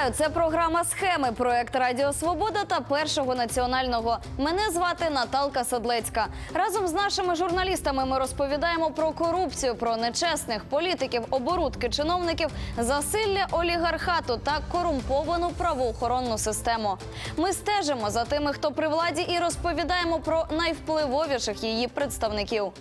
Вітаю! Це програма Схеми. Проект Радіо Свобода та першого національного. Мене звати Наталка Садлецька. Разом з нашими журналістами ми розповідаємо про корупцію, про нечесних політиків, оборудки чиновників, засилля олігархату та корумповану правоохоронну систему. Ми стежимо за тими, хто при владі, і розповідаємо про найвпливовіших її представників.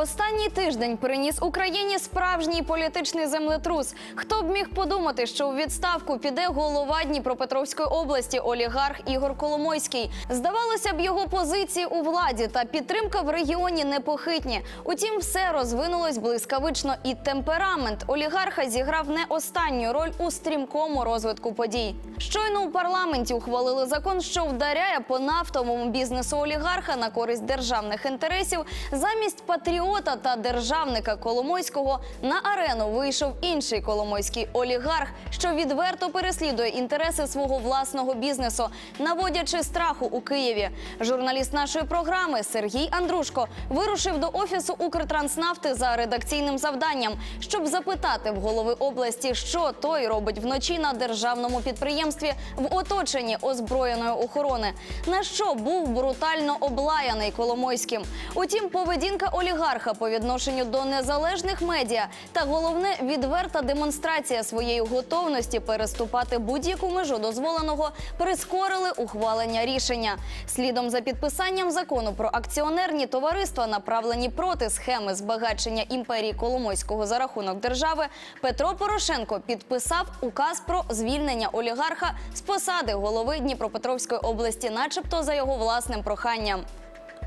Останній тиждень приніс Україні справжній політичний землетрус. Хто б міг подумати, що у відставку піде голова Дніпропетровської області олігарх Ігор Коломойський. Здавалося б, його позиції у владі та підтримка в регіоні непохитні. Утім, все розвинулось блискавично, і темперамент олігарха зіграв не останню роль у стрімкому розвитку подій. Щойно у парламенті ухвалили закон, що вдаряє по нафтовому бізнесу олігарха на користь державних інтересів. Замість патріота та державника Коломойського на арену вийшов інший коломойський олігарх, що відверто переслідує інтереси свого власного бізнесу, наводячи страху у Києві. Журналіст нашої програми Сергій Андрушко вирушив до офісу Укртранснафти за редакційним завданням, щоб запитати в голови області, що той робить вночі на державному підприємстві в оточенні озброєної охорони. На що був брутально облаяний Коломойським. Утім, поведінка олігарха по відношенню до незалежних медіа та головне відверта демонстрація своєї готовності переступати будь-яку межу дозволеного прискорили ухвалення рішення. Слідом за підписанням закону про акціонерні товариства, направлені проти схеми збагачення імперії Коломойського за рахунок держави, Петро Порошенко підписав указ про звільнення олігарха з посади голови Дніпропетровської області, начебто за його власним проханням.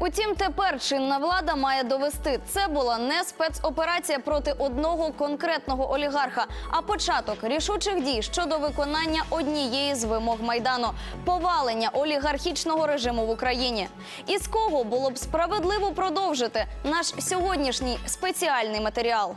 Утім, тепер чинна влада має довести, це була не спецоперація проти одного конкретного олігарха, а початок рішучих дій щодо виконання однієї з вимог майдану повалення олігархічного режиму в Україні. І з кого було б справедливо продовжити наш сьогоднішній спеціальний матеріал.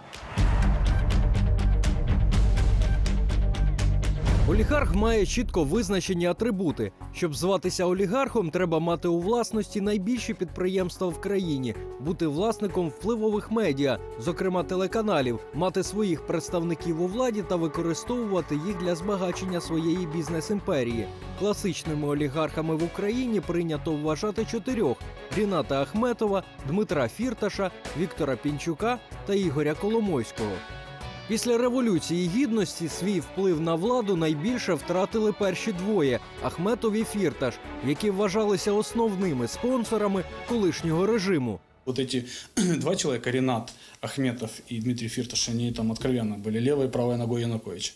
Олігарх має чітко визначені атрибути. Щоб зватися олігархом, треба мати у власності найбільші підприємства в країні, бути власником впливових медіа, зокрема телеканалів, мати своїх представників у владі та використовувати їх для збагачення своєї бізнес-імперії. Класичними олігархами в Україні прийнято вважати чотирьох: Ріната Ахметова, Дмитра Фірташа, Віктора Пінчука та Ігоря Коломойського. Після революції гідності свій вплив на владу найбільше втратили перші двоє Ахметов і Фірташ, які вважалися основними спонсорами колишнього режиму. Вот эти два человека, Ренат Ахметов и Дмитрий Фирташ, они там откровенно были левой и правой ногой Януковича.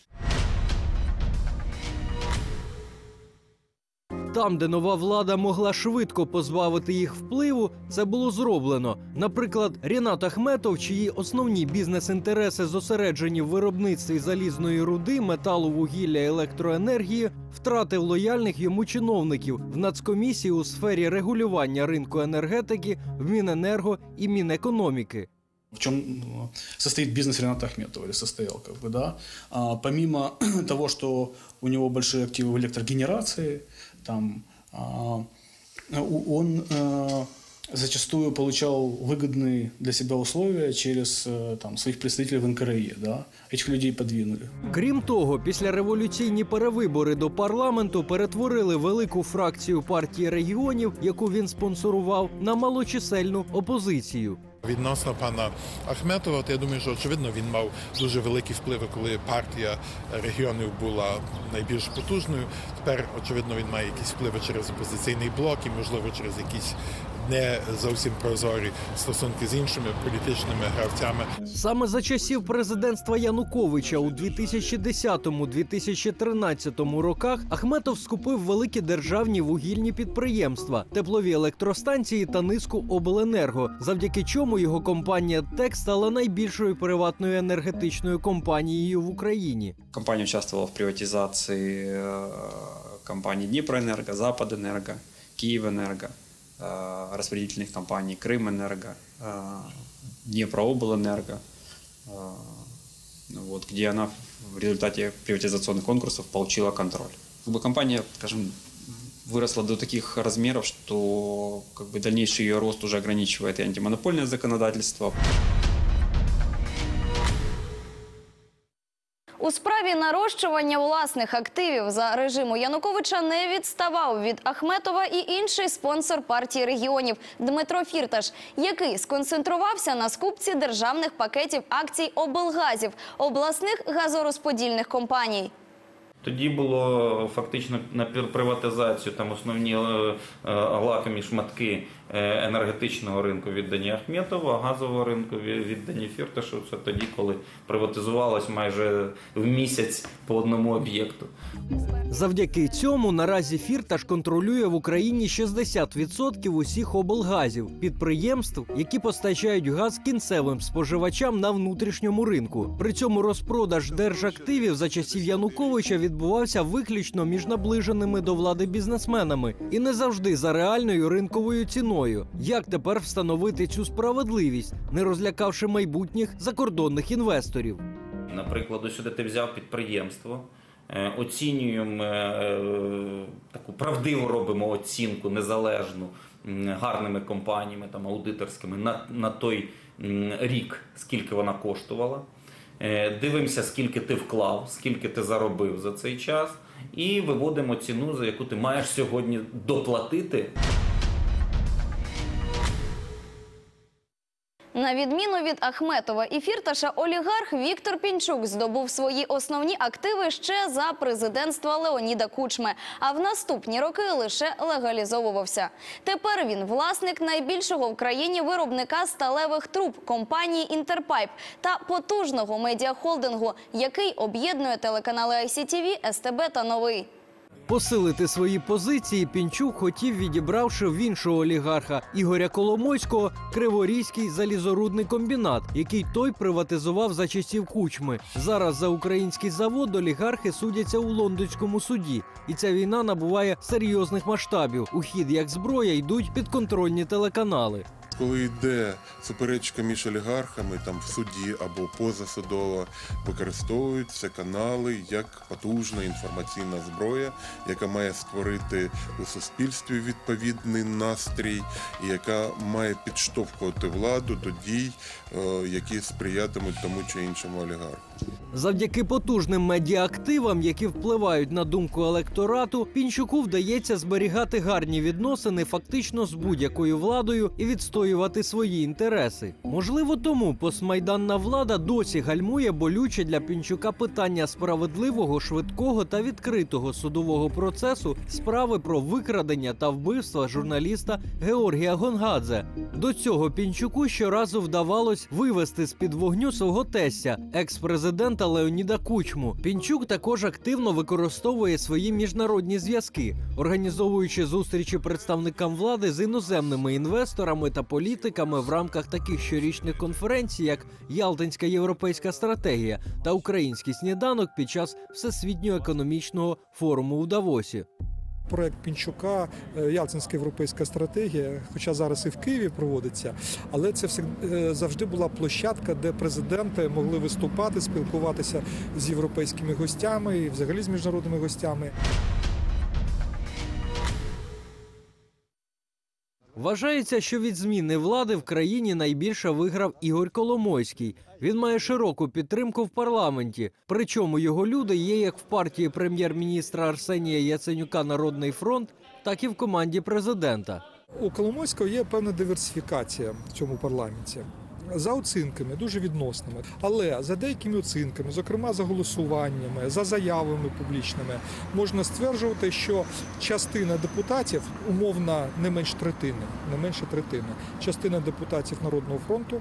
Там, де нова влада могла швидко позбавити їх впливу, це було зроблено. Наприклад, Рінат Ахметов, чиї основні бізнес-інтереси зосереджені в виробництві залізної руди, металу, вугілля, електроенергії, втратив лояльних йому чиновників в нацкомісії у сфері регулювання ринку енергетики, в Міненерго і Мінекономіки. В чем э, состоит бизнес Рената Ахметова или состоял, как бы, да? А, помимо того, что у него большие активы в электрогенерации, там, он зачастую получал выгодные для себя условия через э, там, своих представителей в НКРЕ, да? Этих людей подвинули. Крім того, після революційні перевибори до парламенту перетворили велику фракцію партії регіонів, яку він спонсорував, на малочисельну опозицію. Відносно пана Ахметова, то я думаю, що очевидно він мав дуже великі впливи, коли партія регіонів була найбільш потужною. Тепер, очевидно, він має якісь впливи через опозиційний блок і, можливо, через якісь не зовсім прозорі стосунки з іншими політичними гравцями. Саме за часів президентства Януковича у 2010-2013 роках Ахметов скупив великі державні вугільні підприємства, теплові електростанції та низку обленерго, завдяки чому його компанія ТЕК стала найбільшою приватною енергетичною компанією в Україні. Компания участвовала в приватизации э, компаний Днепроэнерго, Западэнерго, Киевэнерго, э, Распределительных компаний Крымэнерго, э, Днепрооблэнерго, э, вот, где она в результате приватизационных конкурсов получила контроль. Как бы компания, скажем, выросла до таких размеров, что как бы, дальнейший ее рост уже ограничивает и антимонопольное законодательство, нарощування власних активів за режиму Януковича не відставав від Ахметова і інший спонсор партії регіонів Дмитро Фірташ, який сконцентрувався на скупці державних пакетів акцій облгазів обласних газорозподільних компаній. Тоді було фактично на приватизацію там основні е, е, лакомі шматки енергетичного ринку віддані Ахметову, а газового ринку віддані Фірташу. Це тоді, коли приватизувалось майже в місяць по одному об'єкту. Завдяки цьому наразі Фірташ контролює в Україні 60% усіх облгазів підприємств, які постачають газ кінцевим споживачам на внутрішньому ринку. При цьому розпродаж держактивів за часів Януковича відбувався виключно між наближеними до влади бізнесменами і не завжди за реальною ринковою ціною. Як тепер встановити цю справедливість, не розлякавши майбутніх закордонних інвесторів? Наприклад, ось сюди ти взяв підприємство, е, оцінюємо е, таку правдиву робимо оцінку незалежну гарними компаніями, там аудиторськими на, на той рік, скільки вона коштувала. Е, Дивимося, скільки ти вклав, скільки ти заробив за цей час, і виводимо ціну, за яку ти маєш сьогодні доплатити На відміну від Ахметова і Фірташа, олігарх Віктор Пінчук здобув свої основні активи ще за президентства Леоніда Кучми, а в наступні роки лише легалізовувався. Тепер він власник найбільшого в країні виробника сталевих труб компанії Інтерпайп та потужного медіахолдингу, який об'єднує телеканали ICTV, СТБ та Новий. Посилити свої позиції Пінчук хотів, відібравши в іншого олігарха Ігоря Коломойського Криворізький залізорудний комбінат, який той приватизував за часів кучми. Зараз за український завод олігархи судяться у лондонському суді, і ця війна набуває серйозних масштабів. У хід як зброя йдуть підконтрольні телеканали. Коли йде суперечка між олігархами там в суді або позасудово, використовуються канали як потужна інформаційна зброя, яка має створити у суспільстві відповідний настрій, і яка має підштовхувати владу до дій, е, які сприятимуть тому чи іншому олігарху. Завдяки потужним медіаактивам, які впливають на думку електорату, Пінчуку вдається зберігати гарні відносини фактично з будь-якою владою і відстоювати свої інтереси. Можливо, тому постмайданна влада досі гальмує болюче для Пінчука питання справедливого, швидкого та відкритого судового процесу справи про викрадення та вбивства журналіста Георгія Гонгадзе. До цього Пінчуку щоразу вдавалось вивести з під вогню свого тестя, екс-президента Леоніда Кучму. Пінчук також активно використовує свої міжнародні зв'язки, організовуючи зустрічі представникам влади з іноземними інвесторами та політиками в рамках таких щорічних конференцій, як Ялтинська європейська стратегія та Український сніданок під час всесвітнього економічного форуму у Давосі. Проект Пінчука е, Ялтинська європейська стратегія, хоча зараз і в Києві проводиться, але це е, завжди була площадка, де президенти могли виступати, спілкуватися з європейськими гостями і взагалі з міжнародними гостями. Вважається, що від зміни влади в країні найбільше виграв Ігор Коломойський. Він має широку підтримку в парламенті. Причому його люди є як в партії прем'єр-міністра Арсенія Яценюка Народний фронт, так і в команді президента. У Коломойського є певна диверсифікація в цьому парламенті. За оцінками, дуже відносними, але за деякими оцінками, зокрема за голосуваннями, за заявами публічними, можна стверджувати, що частина депутатів, умовно не менш третини, не менше третини, частина депутатів Народного фронту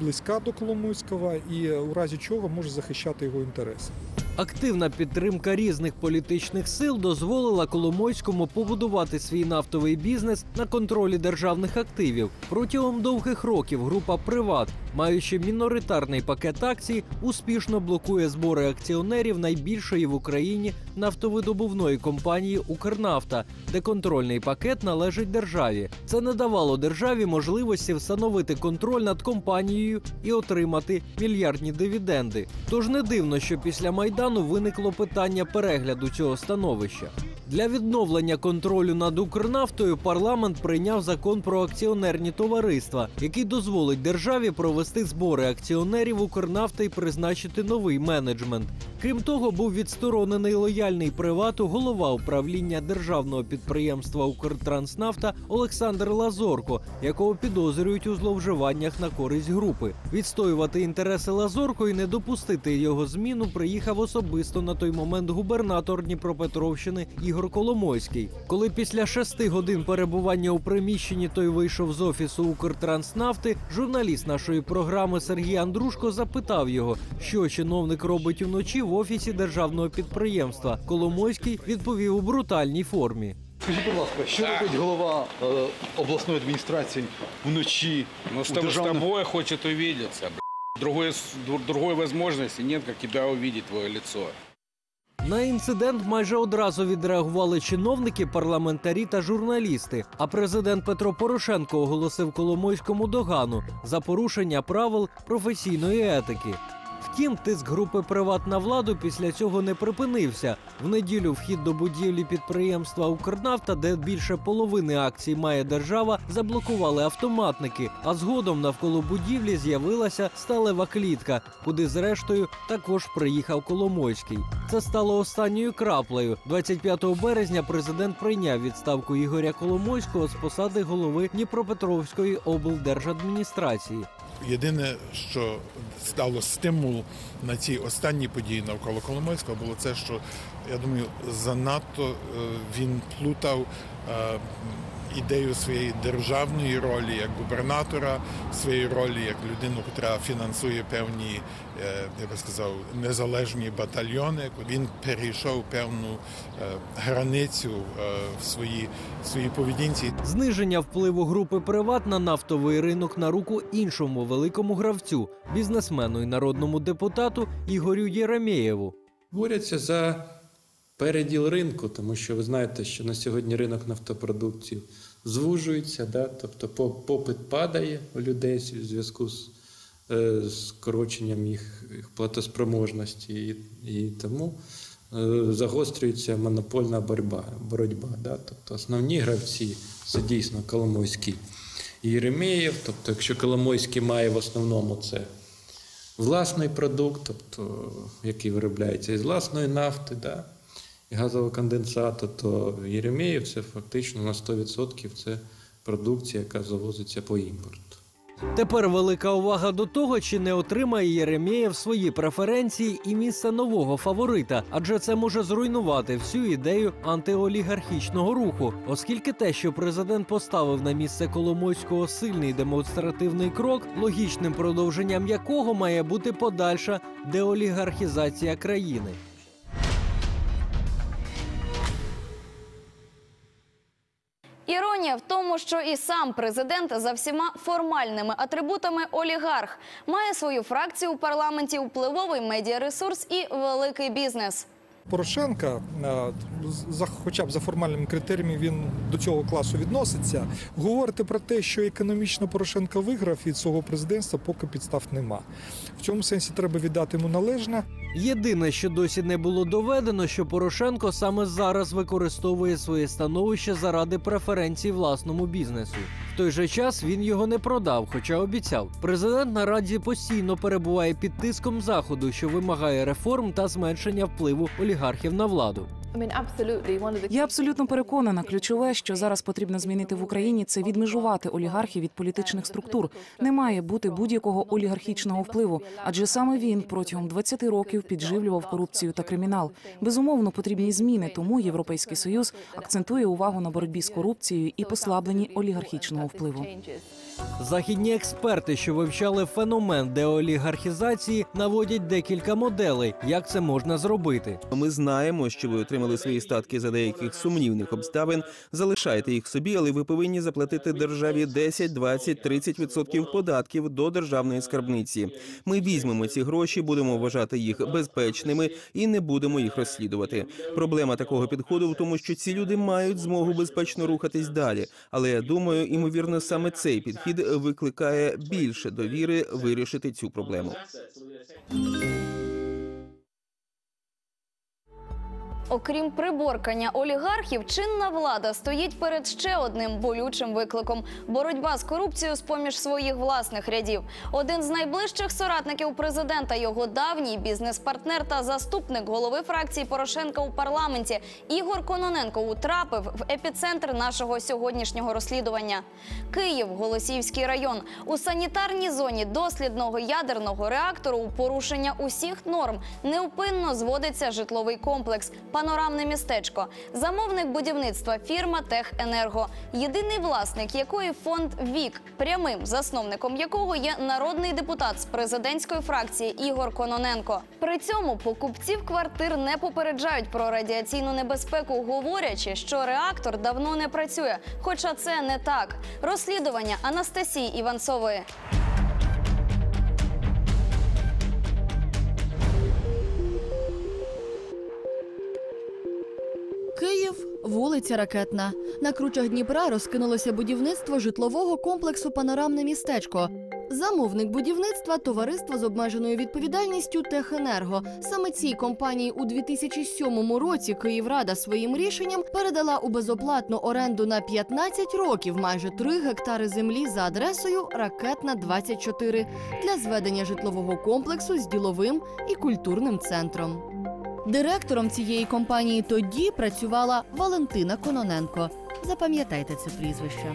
близька до Коломойського і у разі чого може захищати його інтереси. Активна підтримка різних політичних сил дозволила Коломойському побудувати свій нафтовий бізнес на контролі державних активів. Протягом довгих років група Приват, маючи міноритарний пакет акцій, успішно блокує збори акціонерів найбільшої в Україні нафтовидобувної компанії Укрнафта, де контрольний пакет належить державі. Це не давало державі можливості встановити контроль над компанією і отримати мільярдні дивіденди. Тож не дивно, що після майдану виникло питання перегляду цього становища. Для відновлення контролю над Укрнафтою парламент прийняв закон про акціонерні товариства, який дозволить державі провести збори акціонерів Укрнафти і призначити новий менеджмент. Крім того, був відсторонений лояльний привату голова управління державного підприємства Укртранснафта Олександр Лазорко, якого підозрюють у зловживаннях на користь групи. Відстоювати інтереси Лазорко і не допустити його зміну приїхав особисто на той момент губернатор Дніпропетровщини Ігор Коломойський. Коли після шести годин перебування у приміщенні той вийшов з офісу Укртранснафти, журналіст нашої програми Сергій Андрушко запитав його, що чиновник робить уночі в офісі державного підприємства. Коломойський відповів у брутальній формі. Скажіть, будь ласка, що робить голова е, обласної адміністрації вночі Ну, чтобы с державному тобой хочет увидеться. б***ь. Другой, с- дру- другой возможности нет, как тебя увидеть, твое лицо. На інцидент майже одразу відреагували чиновники, парламентарі та журналісти. А президент Петро Порошенко оголосив Коломойському догану за порушення правил професійної етики. Втім, тиск групи приват на владу після цього не припинився. В неділю вхід до будівлі підприємства Укрнафта, де більше половини акцій має держава, заблокували автоматники. А згодом навколо будівлі з'явилася сталева клітка, куди зрештою також приїхав Коломойський. Це стало останньою краплею. 25 березня президент прийняв відставку Ігоря Коломойського з посади голови Дніпропетровської облдержадміністрації. Єдине, що стало стимул на ці останні події навколо Коломойського, було це, що я думаю, занадто е, він плутав е, ідею своєї державної ролі як губернатора, своєї ролі як людину, яка фінансує певні, е, я би сказав, незалежні батальйони. Він перейшов певну е, границю е, в своїй в своїй поведінці. Зниження впливу групи приват на нафтовий ринок на руку іншому великому гравцю, бізнесмену і народному депутату Ігорю Єремєєву. Борються за переділ ринку, тому що ви знаєте, що на сьогодні ринок нафтопродуктів звужується, да? тобто попит падає у людей в зв'язку з е, скороченням їх, платоспроможності, і, і тому е, загострюється монопольна боротьба. боротьба да? Тобто основні гравці це дійсно Коломойський і. Тобто, якщо Коломойський має в основному це власний продукт, тобто, який виробляється із власної нафти, да, газового конденсату, то Єремєєв це фактично на 100% це продукція, яка завозиться по імпорту. Тепер велика увага до того, чи не отримає Єремєєв свої преференції і місце нового фаворита, адже це може зруйнувати всю ідею антиолігархічного руху, оскільки те, що президент поставив на місце Коломойського сильний демонстративний крок, логічним продовженням якого має бути подальша деолігархізація країни. Іронія в тому, що і сам президент за всіма формальними атрибутами олігарх має свою фракцію у парламенті, впливовий медіаресурс і великий бізнес. Порошенка, е, хоча б за формальними критеріями, він до цього класу відноситься. Говорити про те, що економічно Порошенко виграв від свого президентства, поки підстав нема. В цьому сенсі треба віддати йому належне. Єдине, що досі не було доведено, що Порошенко саме зараз використовує своє становище заради преференцій власному бізнесу. В той же час він його не продав, хоча обіцяв. Президент наразі постійно перебуває під тиском заходу, що вимагає реформ та зменшення впливу олігархів на владу. Я абсолютно переконана. Ключове, що зараз потрібно змінити в Україні, це відмежувати олігархів від політичних структур. Не має бути будь-якого олігархічного впливу, адже саме він протягом 20 років підживлював корупцію та кримінал. Безумовно, потрібні зміни. Тому Європейський союз акцентує увагу на боротьбі з корупцією і послабленні олігархічного впливу. Західні експерти, що вивчали феномен деолігархізації, наводять декілька моделей, як це можна зробити. Ми знаємо, що ви отримали свої статки за деяких сумнівних обставин. Залишайте їх собі, але ви повинні заплатити державі 10, 20, 30 відсотків податків до державної скарбниці. Ми візьмемо ці гроші, будемо вважати їх безпечними і не будемо їх розслідувати. Проблема такого підходу в тому, що ці люди мають змогу безпечно рухатись далі. Але я думаю, імовірно, саме цей підхід викликає більше довіри вирішити цю проблему. Окрім приборкання олігархів, чинна влада стоїть перед ще одним болючим викликом боротьба з корупцією з поміж своїх власних рядів. Один з найближчих соратників президента, його давній бізнес-партнер та заступник голови фракції Порошенка у парламенті Ігор Кононенко утрапив в епіцентр нашого сьогоднішнього розслідування. Київ, Голосіївський район у санітарній зоні дослідного ядерного реактору у порушення усіх норм неупинно зводиться житловий комплекс, панорамне містечко, замовник будівництва фірма Техенерго, єдиний власник якої фонд Вік, прямим засновником якого є народний депутат з президентської фракції Ігор Кононенко. При цьому покупців квартир не попереджають про радіаційну небезпеку, говорячи, що реактор давно не працює. Хоча це не так. Розслідування Анастасії Іванцової. Вулиця Ракетна. На кручах Дніпра розкинулося будівництво житлового комплексу Панорамне містечко. Замовник будівництва товариство з обмеженою відповідальністю Техенерго. Саме цій компанії у 2007 році Київрада своїм рішенням передала у безоплатну оренду на 15 років майже 3 гектари землі за адресою Ракетна 24 для зведення житлового комплексу з діловим і культурним центром. Директором цієї компанії тоді працювала Валентина Кононенко. Запам'ятайте це прізвище.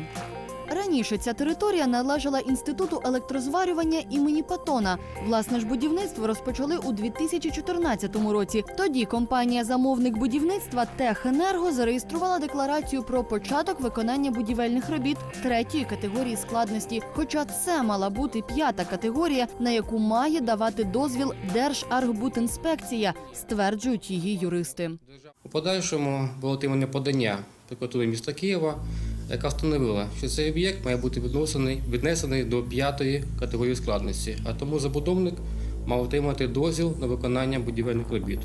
Раніше ця територія належала інституту електрозварювання імені Патона. Власне ж будівництво розпочали у 2014 році. Тоді компанія замовник будівництва Техенерго зареєструвала декларацію про початок виконання будівельних робіт третьої категорії складності. Хоча це мала бути п'ята категорія, на яку має давати дозвіл Держархбудінспекція, стверджують її юристи. У подальшому було отримане подання прокуратури міста Києва, яка встановила, що цей об'єкт має бути віднесений, віднесений до п'ятої категорії складності, а тому забудовник мав отримати дозвіл на виконання будівельних робіт.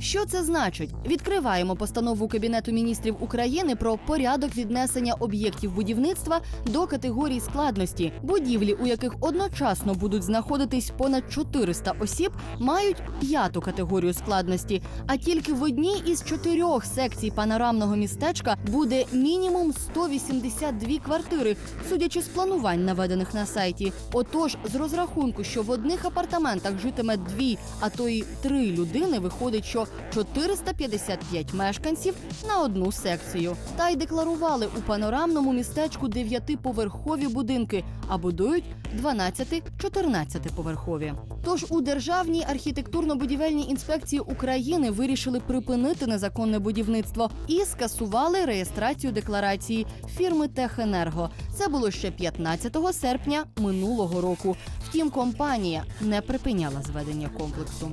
Що це значить? Відкриваємо постанову Кабінету міністрів України про порядок віднесення об'єктів будівництва до категорії складності. Будівлі, у яких одночасно будуть знаходитись понад 400 осіб, мають п'яту категорію складності. А тільки в одній із чотирьох секцій панорамного містечка буде мінімум 182 квартири, судячи з планувань, наведених на сайті. Отож, з розрахунку, що в одних апартаментах житиме дві, а то й три людини, виходить, що 455 мешканців на одну секцію. Та й декларували у панорамному містечку дев'ятиповерхові будинки, а будують 12-14-поверхові. Тож у Державній архітектурно-будівельній інспекції України вирішили припинити незаконне будівництво і скасували реєстрацію декларації фірми Техенерго. Це було ще 15 серпня минулого року. Втім, компанія не припиняла зведення комплексу.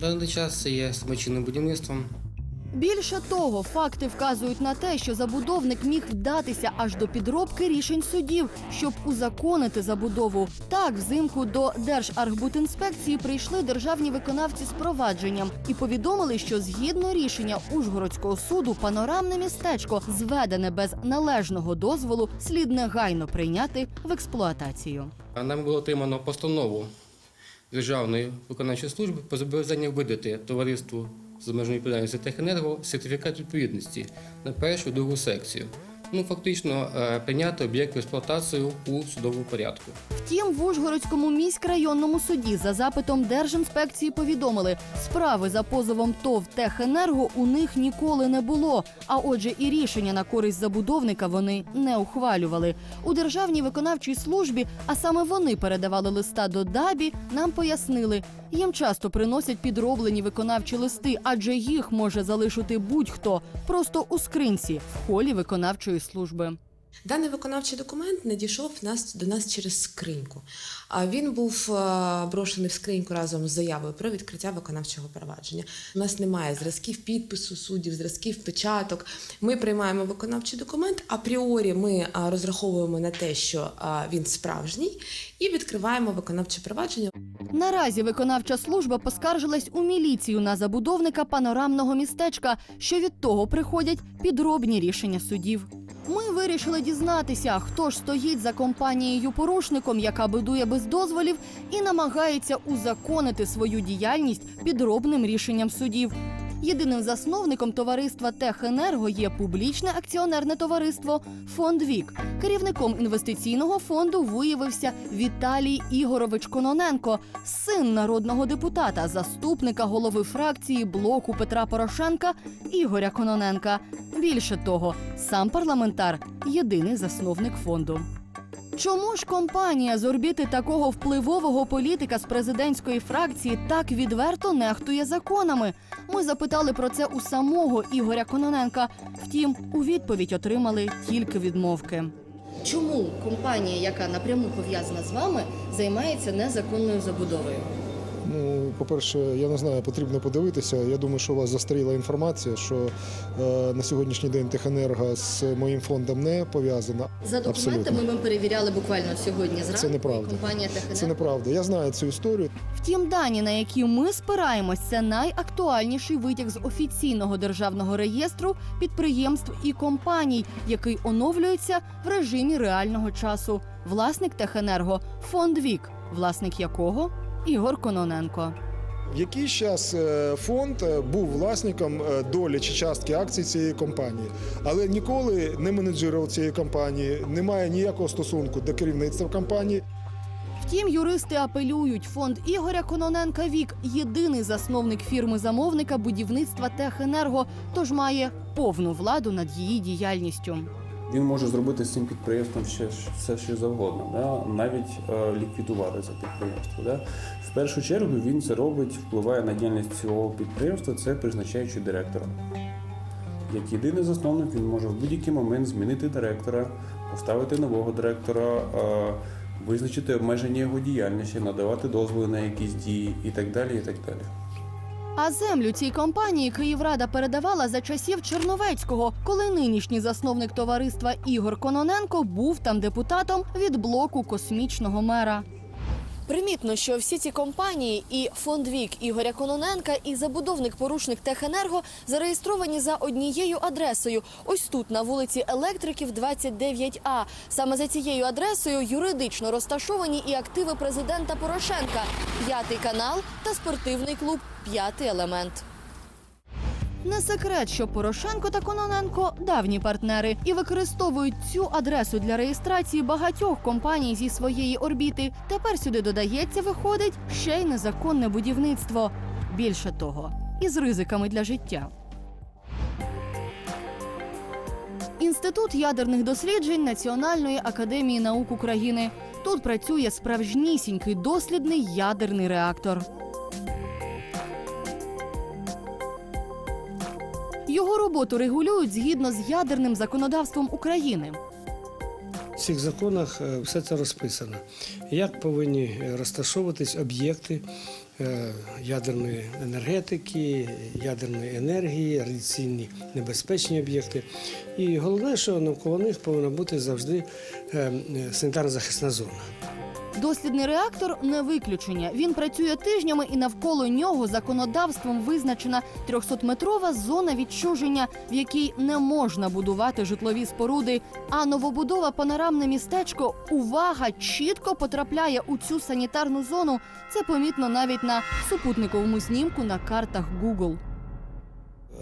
В даний час це є самочинним будівництвом. Більше того, факти вказують на те, що забудовник міг вдатися аж до підробки рішень судів, щоб узаконити забудову. Так, взимку до Держархбудінспекції прийшли державні виконавці з провадженням і повідомили, що згідно рішення Ужгородського суду панорамне містечко, зведене без належного дозволу, слід негайно прийняти в експлуатацію. Нам було отримано постанову Державної виконавчої служби по зобов'язання видати товариству з обмеженою відповідальністю Техенерго сертифікат відповідності на першу другу секцію. Ну, фактично, е, прийняти об'єкт в експлуатацію у судовому порядку. Втім, в Ужгородському міськрайонному суді за запитом Держінспекції повідомили, справи за позовом ТОВ Техенерго у них ніколи не було. А отже, і рішення на користь забудовника вони не ухвалювали. У державній виконавчій службі, а саме вони передавали листа до ДАБІ, нам пояснили. Їм часто приносять підроблені виконавчі листи, адже їх може залишити будь-хто просто у скринці в холі виконавчої служби. Даний виконавчий документ надійшов нас до нас через скриньку. Він був е, брошений в скриньку разом з заявою про відкриття виконавчого провадження. У нас немає зразків підпису суддів, зразків печаток. Ми приймаємо виконавчий документ. Апріорі ми е, розраховуємо на те, що е, він справжній, і відкриваємо виконавче провадження. Наразі виконавча служба поскаржилась у міліцію на забудовника панорамного містечка, що від того приходять підробні рішення судів. Ми вирішили дізнатися, хто ж стоїть за компанією порушником, яка будує без дозволів і намагається узаконити свою діяльність підробним рішенням судів. Єдиним засновником товариства Техенерго є публічне акціонерне товариство Фонд Вік. Керівником інвестиційного фонду виявився Віталій Ігорович Кононенко, син народного депутата, заступника голови фракції блоку Петра Порошенка Ігоря Кононенка. Більше того, сам парламентар єдиний засновник фонду. Чому ж компанія з орбіти такого впливового політика з президентської фракції так відверто нехтує законами? Ми запитали про це у самого Ігоря Кононенка. Втім, у відповідь отримали тільки відмовки. Чому компанія, яка напряму пов'язана з вами, займається незаконною забудовою? Ну, по-перше, я не знаю, потрібно подивитися. Я думаю, що у вас застаріла інформація, що е, на сьогоднішній день Техенерго з моїм фондом не пов'язана. За документами ми перевіряли буквально сьогодні зранку. Це неправда. і Компанія Техенерго. Це неправда. Я знаю цю історію. Втім, дані, на які ми спираємось, це найактуальніший витяг з офіційного державного реєстру підприємств і компаній, який оновлюється в режимі реального часу. Власник Техенерго фонд Вік, власник якого Ігор Кононенко. В якийсь час е, фонд е, був власником е, долі чи частки акцій цієї компанії, але ніколи не менеджерував цієї компанії, немає ніякого стосунку до керівництва компанії. Втім, юристи апелюють. Фонд Ігоря Кононенка Вік єдиний засновник фірми замовника будівництва Техенерго, тож має повну владу над її діяльністю. Він може зробити з цим підприємством ще все, що завгодно, да? навіть е, ліквідувати це підприємство. Да? В першу чергу він це робить, впливає на діяльність цього підприємства, це призначаючи директора. Як єдиний засновник він може в будь-який момент змінити директора, поставити нового директора, е, визначити обмеження його діяльності, надавати дозволи на якісь дії і так далі. І так далі. А землю цій компанії Київрада передавала за часів Черновецького, коли нинішній засновник товариства Ігор Кононенко був там депутатом від блоку космічного мера. Примітно, що всі ці компанії і фонд Вік Ігоря Кононенка, і забудовник порушник Техенерго зареєстровані за однією адресою. Ось тут на вулиці Електриків 29А. Саме за цією адресою юридично розташовані і активи президента Порошенка, п'ятий канал та спортивний клуб П'ятий елемент. Не секрет, що Порошенко та Кононенко давні партнери і використовують цю адресу для реєстрації багатьох компаній зі своєї орбіти. Тепер сюди додається, виходить ще й незаконне будівництво. Більше того, із ризиками для життя. Інститут ядерних досліджень Національної академії наук України. Тут працює справжнісінький дослідний ядерний реактор. Його роботу регулюють згідно з ядерним законодавством України. В цих законах е, все це розписано. Як повинні розташовуватись об'єкти е, ядерної енергетики, ядерної енергії, радіаційні небезпечні об'єкти. І головне, що навколо них повинна бути завжди е, санітарно захисна зона. Дослідний реактор не виключення. Він працює тижнями, і навколо нього законодавством визначена 300-метрова зона відчуження, в якій не можна будувати житлові споруди. А новобудова панорамне містечко увага чітко потрапляє у цю санітарну зону. Це помітно навіть на супутниковому знімку на картах Google.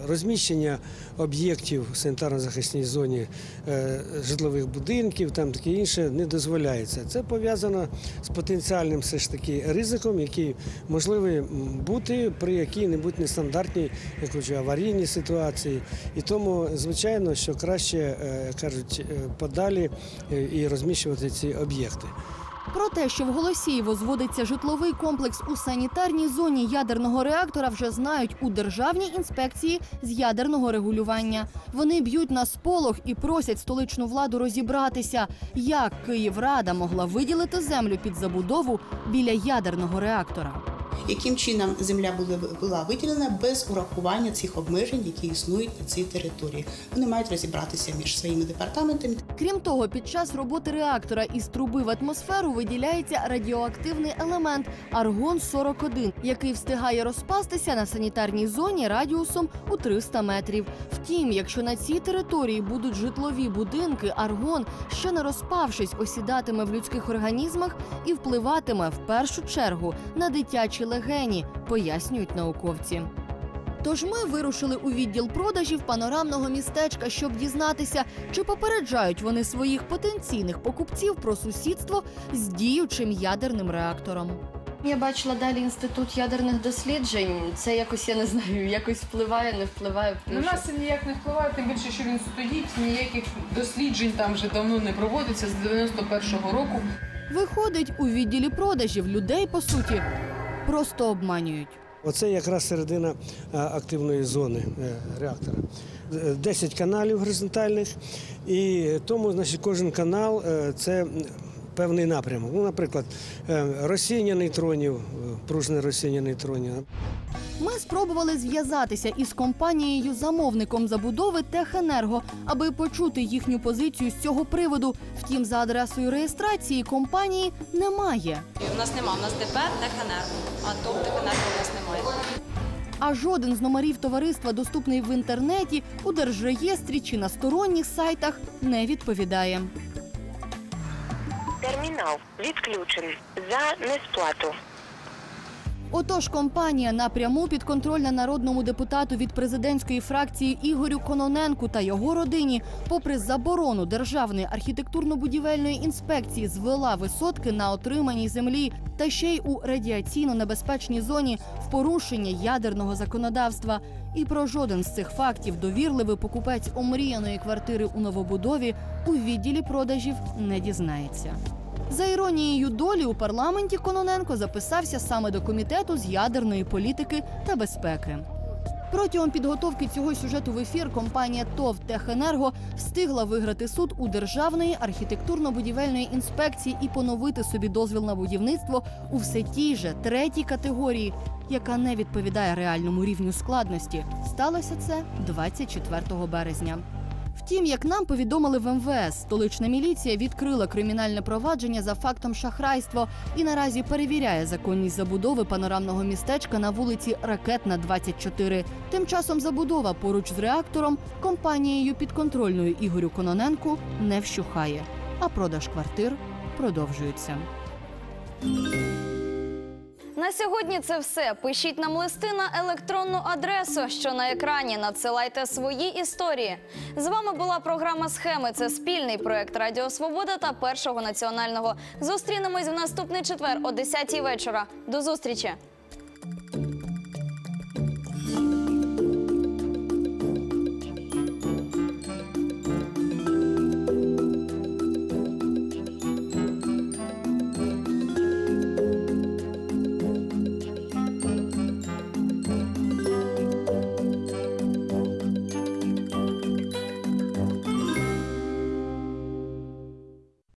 Розміщення об'єктів в санітарно-захисній зоні е, житлових будинків, там таке інше не дозволяється. Це пов'язано з потенціальним все ж таки ризиком, який можливий бути при якій-небудь нестандартній, як кажуть, аварійній ситуації. І тому, звичайно, що краще е, кажуть е, подалі і розміщувати ці об'єкти. Про те, що в Голосіїво зводиться житловий комплекс у санітарній зоні ядерного реактора, вже знають у Державній інспекції з ядерного регулювання. Вони б'ють на сполох і просять столичну владу розібратися, як Київрада могла виділити землю під забудову біля ядерного реактора. яким чином земля була, виділена без урахування цих обмежень, які існують на цій території. Вони мають розібратися між своїми департаментами. Крім того, під час роботи реактора із труби в атмосферу виділяється радіоактивний елемент аргон 41 який встигає розпастися на санітарній зоні радіусом у 300 метрів. Втім, якщо на цій території будуть житлові будинки, аргон, ще не розпавшись, осідатиме в людських організмах і впливатиме в першу чергу на дитячі легені, пояснюють науковці. Тож ми вирушили у відділ продажів панорамного містечка, щоб дізнатися, чи попереджають вони своїх потенційних покупців про сусідство з діючим ядерним реактором. Я бачила далі інститут ядерних досліджень. Це якось я не знаю, якось впливає, не впливає. На нас це ніяк не впливає, тим більше, що він стоїть, ніяких досліджень там вже давно не проводиться з 91-го року. Виходить, у відділі продажів людей по суті просто обманюють. Оце якраз середина е, активної зони е, реактора. Е, 10 каналів горизонтальних, і тому значить, кожен канал е, це певний напрямок. Ну, наприклад, е, розсіяння нейтронів, е, пружне розсіяння нейтронів. Ми спробували зв'язатися із компанією замовником забудови Техенерго, аби почути їхню позицію з цього приводу. Втім, за адресою реєстрації компанії немає. У нас нема, у нас ДП Техенерго, а ТОВ Техенерго у нас немає. А жоден з номерів товариства, доступний в інтернеті, у держреєстрі чи на сторонніх сайтах, не відповідає. Термінал відключений за несплату. Отож, компанія напряму підконтрольна народному депутату від президентської фракції Ігорю Кононенку та його родині, попри заборону державної архітектурно-будівельної інспекції, звела висотки на отриманій землі та ще й у радіаційно небезпечній зоні в порушення ядерного законодавства. І про жоден з цих фактів довірливий покупець омріяної квартири у новобудові у відділі продажів не дізнається. За іронією долі у парламенті Кононенко записався саме до комітету з ядерної політики та безпеки. Протягом підготовки цього сюжету в ефір компанія ТОВ Техенерго встигла виграти суд у Державної архітектурно-будівельної інспекції і поновити собі дозвіл на будівництво у все тій же третій категорії, яка не відповідає реальному рівню складності. Сталося це 24 березня. Втім, як нам повідомили в МВС, столична міліція відкрила кримінальне провадження за фактом шахрайства і наразі перевіряє законність забудови панорамного містечка на вулиці Ракетна 24. Тим часом забудова поруч з реактором компанією підконтрольною Ігорю Кононенку не вщухає, а продаж квартир продовжується. На сьогодні це все. Пишіть нам листи на електронну адресу, що на екрані. Надсилайте свої історії. З вами була програма Схеми. Це спільний проект Радіо Свобода та Першого національного. Зустрінемось в наступний четвер о 10 вечора. До зустрічі.